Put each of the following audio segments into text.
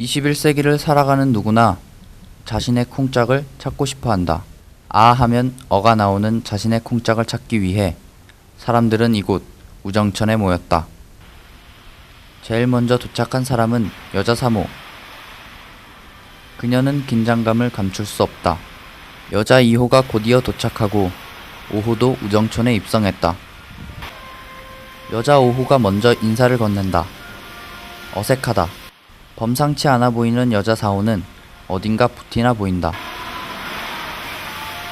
21세기를 살아가는 누구나 자신의 쿵짝을 찾고 싶어 한다. 아 하면 어가 나오는 자신의 쿵짝을 찾기 위해 사람들은 이곳 우정천에 모였다. 제일 먼저 도착한 사람은 여자 3호. 그녀는 긴장감을 감출 수 없다. 여자 2호가 곧이어 도착하고 5호도 우정촌에 입성했다. 여자 5호가 먼저 인사를 건넨다. 어색하다. 범상치 않아 보이는 여자 4호는 어딘가 부티나 보인다.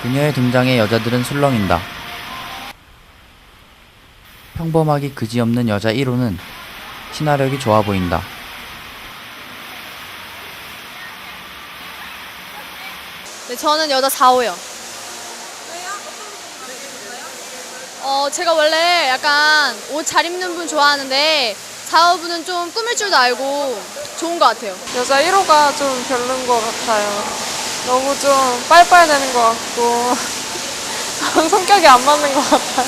그녀의 등장에 여자들은 술렁인다. 평범하기 그지없는 여자 1호는 친화력이 좋아 보인다. 네, 저는 여자 4호요. 어, 제가 원래 약간 옷 잘 입는 분 좋아하는데 4호분은 좀 꾸밀 줄도 알고 좋은 것 같아요. 여자 1호가 좀 별론 것 같아요. 너무 좀 빨빨대는 것 같고 성격이 안 맞는 것 같아요.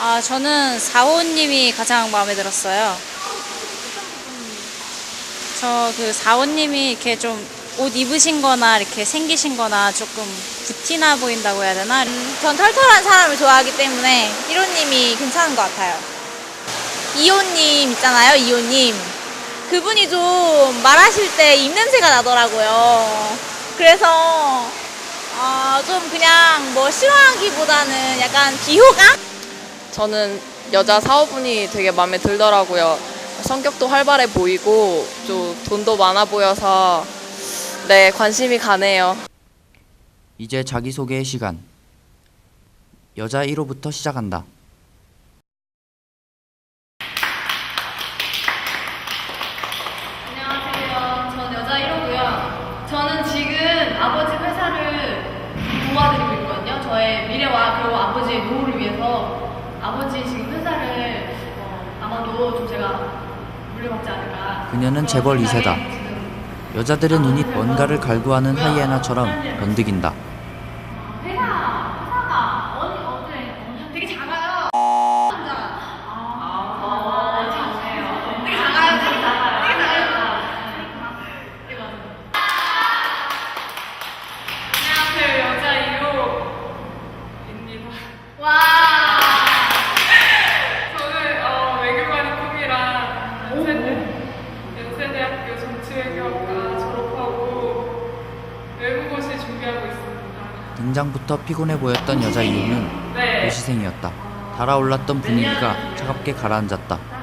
아, 저는 4호님이 가장 마음에 들었어요. 저 그 4호님이 이렇게 좀 옷 입으신 거나 이렇게 생기신 거나 조금 부티나 보인다고 해야 되나? 음, 전 털털한 사람을 좋아하기 때문에 1호님이 괜찮은 것 같아요. 2호님 있잖아요, 2호님. 그분이 좀 말하실 때 입냄새가 나더라고요. 그래서 어, 좀 그냥 뭐 싫어하기보다는 약간 비호감? 저는 여자 사호분이 되게 마음에 들더라고요. 성격도 활발해 보이고 좀 돈도 많아 보여서 네 관심이 가네요. 이제 자기소개의 시간. 여자 1호부터 시작한다. 안녕하세요. 저는 여자 1호고요. 저는 지금 아버지 회사를 도와드리고 있거든요. 저의 미래와 그리고 아버지의 노후를 위해서 아버지 지금 회사를 어, 아마도 좀 제가 물려받지 않을까. 그녀는 재벌 생각에 2세다. 지금 여자들의 눈이 뭔가를 갈구하는 하이에나처럼 번득인다. 등장부터 피곤해 보였던 여자 2호는 네. 고시생이었다. 달아올랐던 분위기가 차갑게 가라앉았다.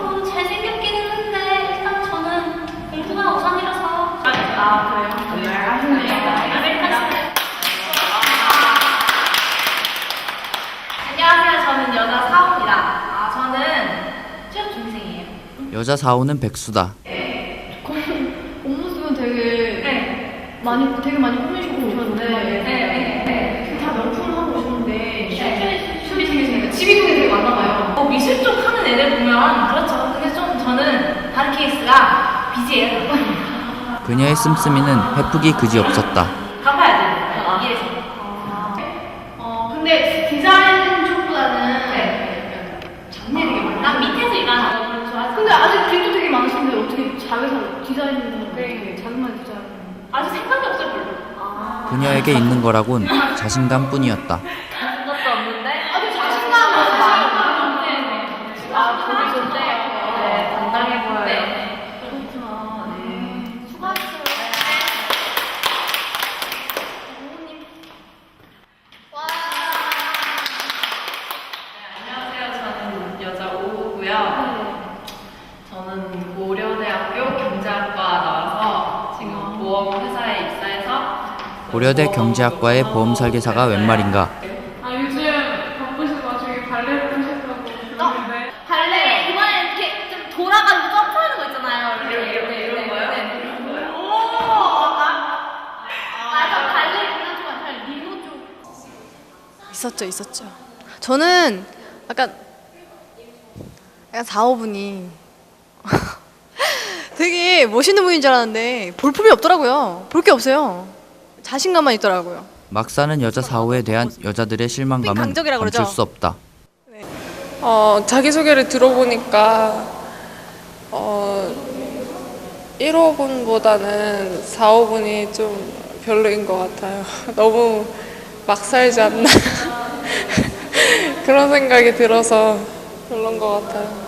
뭐, 잘생겼긴 했는데, 일단 저는 공부가 우선이라서. 아, 그래요? 네, 하시네요. 아메리칸 스타일. 안녕하세요. 저는 여자 4호입니다. 아, 저는 취업 중생이에요. 여자 4호는 백수다. 옷모습은 되게 많이 되게 많이 꾸미시고 오셨는데 네, 다른 케이스가 BG예요. 그녀의 씀씀이는 회폭이 그지없었다. 갚아야 돼요. 이해해서. 어 근데 디자인 쪽보다는 네. 잡일 되게 많이. 난 밑에서 일하는 걸 좋아하지. 근데 아직 길도 되게 많으신데 어떻게 자기가 디자인을 네. 자기만 디자인? 아직 생각이 없어요, 별로. 그녀에게 있는 거라곤 자신감뿐이었다. 그것도 없는데. 아주 자신감은 많이. 아, 보기 좋대. 네, 당당해 보여요. 그렇구나. 네. 수고하셨어요. 보험 회사에 입사해서 고려대 경제학과의 보험 설계사가 웬 말인가? 아 요즘 바쁘신 와중에 발레를 하셨다고 들었는데 발레 이번에 이렇게 좀 돌아가지고 점프하는 거 있잖아요. 이런 이런 이런 거요? 네, 이런 거요. 오, 맞다. 아, 저 발레 그나저나 잘 리노 쪽. 있었죠, 있었죠. 저는 약간 약간 4, 5분이 되게 멋있는 분인 줄 알았는데 볼품이 없더라고요. 볼 게 없어요. 자신감만 있더라고요. 막 사는 여자 4호에 대한 여자들의 실망감은 강적이라 감출 그러죠? 수 없다. 어, 자기소개를 들어보니까 어, 1호분보다는 4호분이 좀 별로인 것 같아요. 너무 막 살지 않나 그런 생각이 들어서 별론 것 같아요.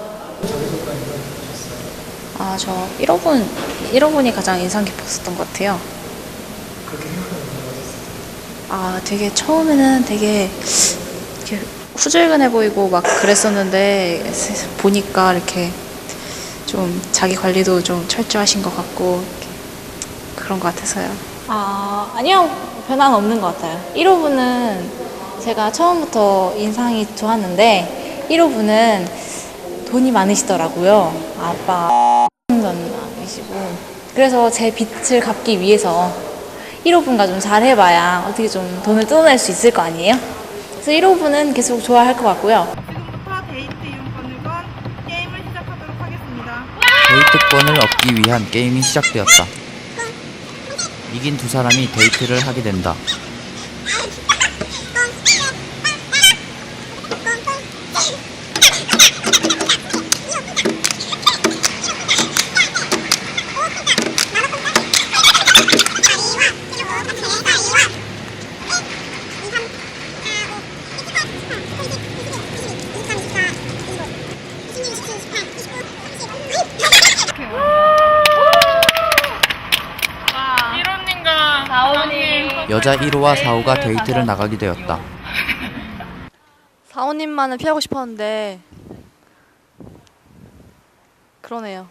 아, 저 1호분, 1호분이 가장 인상 깊었었던 것 같아요. 아, 되게 처음에는 되게 이렇게 후줄근해 보이고 막 그랬었는데 세- 보니까 이렇게 좀 자기 관리도 좀 철저하신 것 같고 그런 것 같아서요. 아, 아니요. 변함 없는 것 같아요. 1호분은 제가 처음부터 인상이 좋았는데 1호분은 돈이 많으시더라고요. 아빠 그래서 제 빚을 갚기 위해서 1호 분과 좀 잘 해봐야 어떻게 좀 돈을 뜯어낼 수 있을 거 아니에요? 그래서 1호 분은 계속 좋아할 것 같고요. 지금부터 데이트 이용권을 건 게임을 시작하도록 하겠습니다. 데이트권을 얻기 위한 게임이 시작되었다. 이긴 두 사람이 데이트를 하게 된다. 여자 1호와 4호가 데이트를 나가게 되었다. 사원님만은 피하고 싶었는데 그러네요.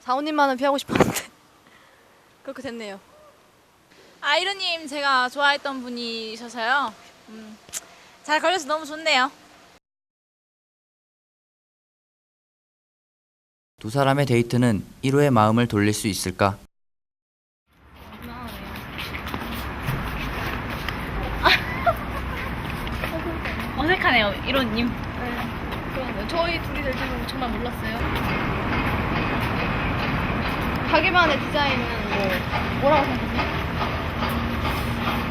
사원님만은 피하고 싶었는데 그렇게 됐네요. 아이루님 제가 좋아했던 분이셔서요. 음, 잘 걸려서 너무 좋네요. 두 사람의 데이트는 1호의 마음을 돌릴 수 있을까? 어색하네요, 이론님. 저희 둘이 될 줄은 정말 몰랐어요. 자기만의 디자인은 뭐 뭐라고 생각하세요?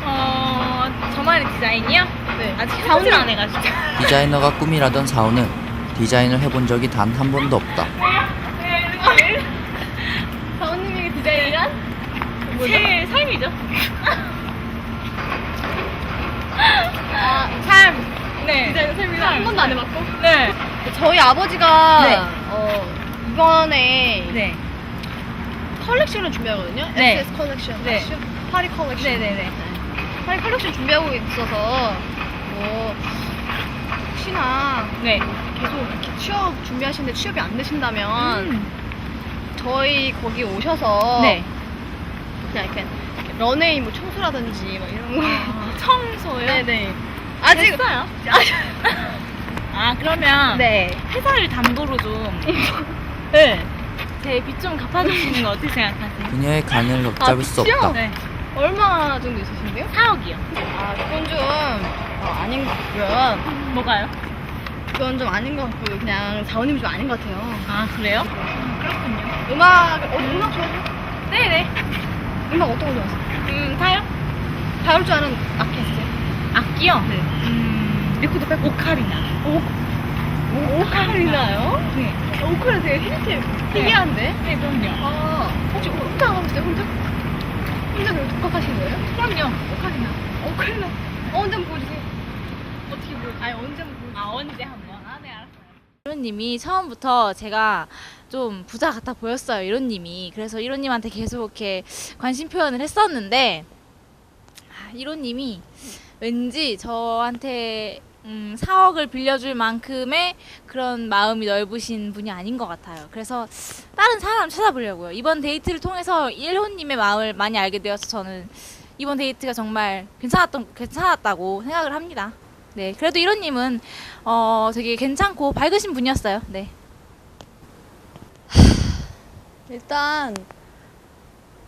어, 저만의 디자인이요? 네. 아직 해보질 안 해가지고. 디자이너가 꿈이라던 4호는 디자인을 해본 적이 단 한 번도 없다. 사원님의 디자인이란? 제 삶이죠. 아, 삶. 네. 디자인 삶이란 한 번도 안 해봤고? 네. 저희 아버지가 네. 어, 이번에 네. 컬렉션을 준비하거든요. 네. SS 컬렉션. 네. 아시죠? 파리 컬렉션. 네네네. 파리 컬렉션 준비하고 있어서 뭐 혹시나 네. 계속 이렇게 취업 준비하시는데 취업이 안 되신다면 음. 저희 거기 오셔서 네. 그냥 이렇게 런웨이 뭐 청소라든지 뭐 이런 거 청소요? 네네 아직 됐어요. 아, 그러면 네 회사를 담보로 좀. 네. 제빚 좀 갚아주시는 거 어떻게 생각하세요? 그녀의 간을 걷잡을 수 빚이요? 없다. 네. 얼마 정도 있으신데요? 4억이요. 아 그건 좀 어, 아닌 것 같고요 뭐가요? 그건 좀 아닌 것 같고요 그냥 사원님이 좀 아닌 것 같아요 아, 그래요? 음악 어, 음악 좋아하세요? 네네. 음악 어떤 거 좋아하세요? 음, 다요? 다룰 줄 아는 악기 있으세요? 악기요? 네. 음, 레코드 빼고 오카리나. 오, 오카리나요? 네. 오카리나 되게 힌트 특이한데? 네, 그럼요. 아, 혹시 혼자 하셨어요? 혼자? 혼자 독학하신 거예요? 그럼요. 오카리나. 오카리나. 어, 언제 한번 보여주세요. 어떻게 보여? 아니, 언제 한번 보여주세요. 아, 언제 한 번? 아, 네, 알았어요. 이론님이 처음부터 제가 좀 부자 같아 보였어요. 이론님이 그래서 이론님한테 계속 이렇게 관심 표현을 했었는데 아, 이론님이 왠지 저한테 음, 4억을 빌려줄 만큼의 그런 마음이 넓으신 분이 아닌 것 같아요. 그래서 다른 사람 찾아보려고요. 이번 데이트를 통해서 1호님의 마음을 많이 알게 되어서 저는 이번 데이트가 정말 괜찮았던 괜찮았다고 생각을 합니다. 네, 그래도 1호님은 어, 되게 괜찮고 밝으신 분이었어요. 네. 일단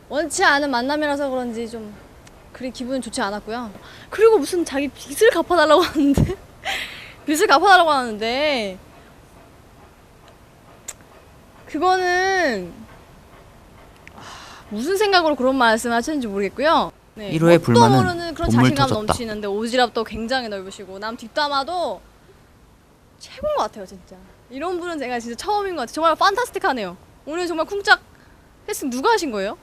원치 않은 만남이라서 그런지 좀 그리 기분은 좋지 않았고요. 그리고 무슨 자기 빚을 갚아달라고 하는데 빚을 갚아달라고 하는데 그거는 아, 무슨 생각으로 그런 말씀을 하시는지 모르겠고요. 네, 일호의 뭣도 불만은 모르는 그런 본물 자신감 터졌다. 넘치는데 오지랖도 굉장히 넓으시고 남 뒷담화도 최고인 것 같아요 진짜. 이런 분은 제가 진짜 처음인 것 같아요. 정말 판타스틱하네요. 오늘 정말 쿵짝 했으면 누가 하신 거예요?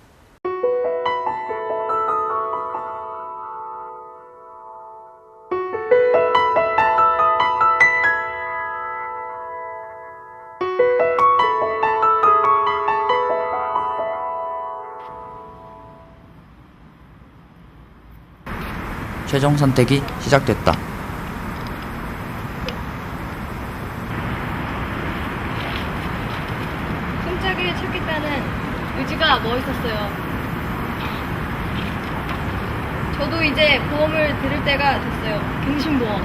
최종 선택이 시작됐다. 쿵짝을 찾겠다는 의지가 멋있었어요. 저도 이제 보험을 들을 때가 됐어요. 갱신보험.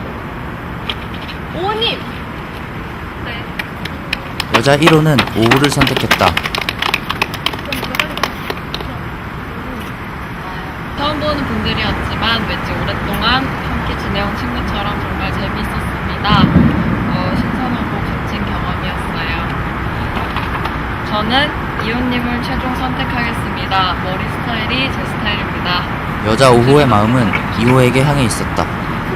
오호님! 네. 여자 1호는 오후를 선택했다. 처음 보는 분들이었지만 왠지 오랫동안 함께 지내온 친구처럼 정말 재밌었습니다. 어, 신선하고 값진 경험이었어요. 저는 이호님을 최종 선택하겠습니다. 머리 스타일이 제 스타일입니다. 여자 5호의 마음은 2호에게 향해 있었다.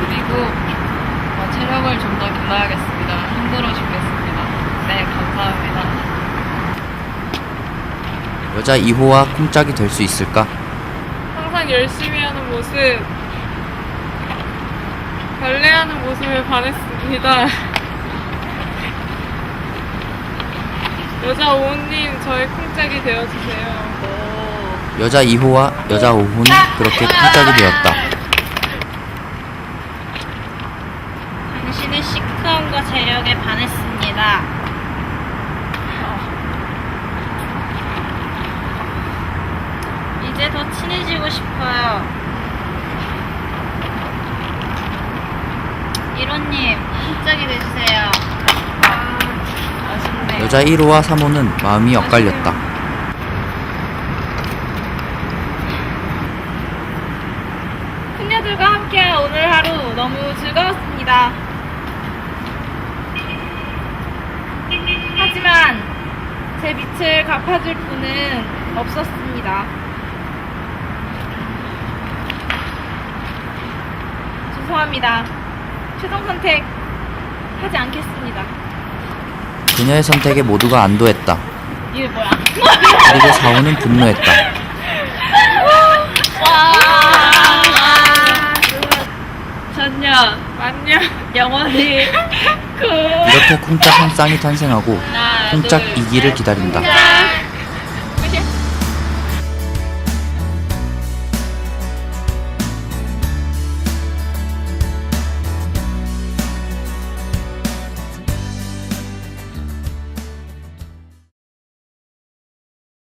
그리고 어, 체력을 좀 더 길러야겠습니다. 힘들어 죽겠습니다. 네, 감사합니다. 여자 2호와 쿵짝이 될 수 있을까? 항상 열심히 하는 모습, 발레하는 모습에 반했습니다. 여자 오은님, 저의 쿵짝이 되어주세요. 여자 2호와 여자 5호는 그렇게 쿵짝이 되었다. 당신의 시크함과 재력에 반했습니다. 이제 더 친 해지고 싶어요. 이로님, 짝이 되주세요. 아쉽네요. 여자 1호와 3호는 마음이 엇갈렸다. 그녀들과 함께한 오늘 하루 너무 즐거웠습니다. 하지만 제 빛을 갚아줄 분은 없었습니다. 죄송합니다. 최종 선택 하지 않겠습니다. 그녀의 선택에 모두가 안도했다. 이게 뭐야? 그리고 4호는 분노했다. 전혀. 영원히 그 이렇게 쿵짝 한 쌍이 탄생하고 쿵짝 2기를 기다린다.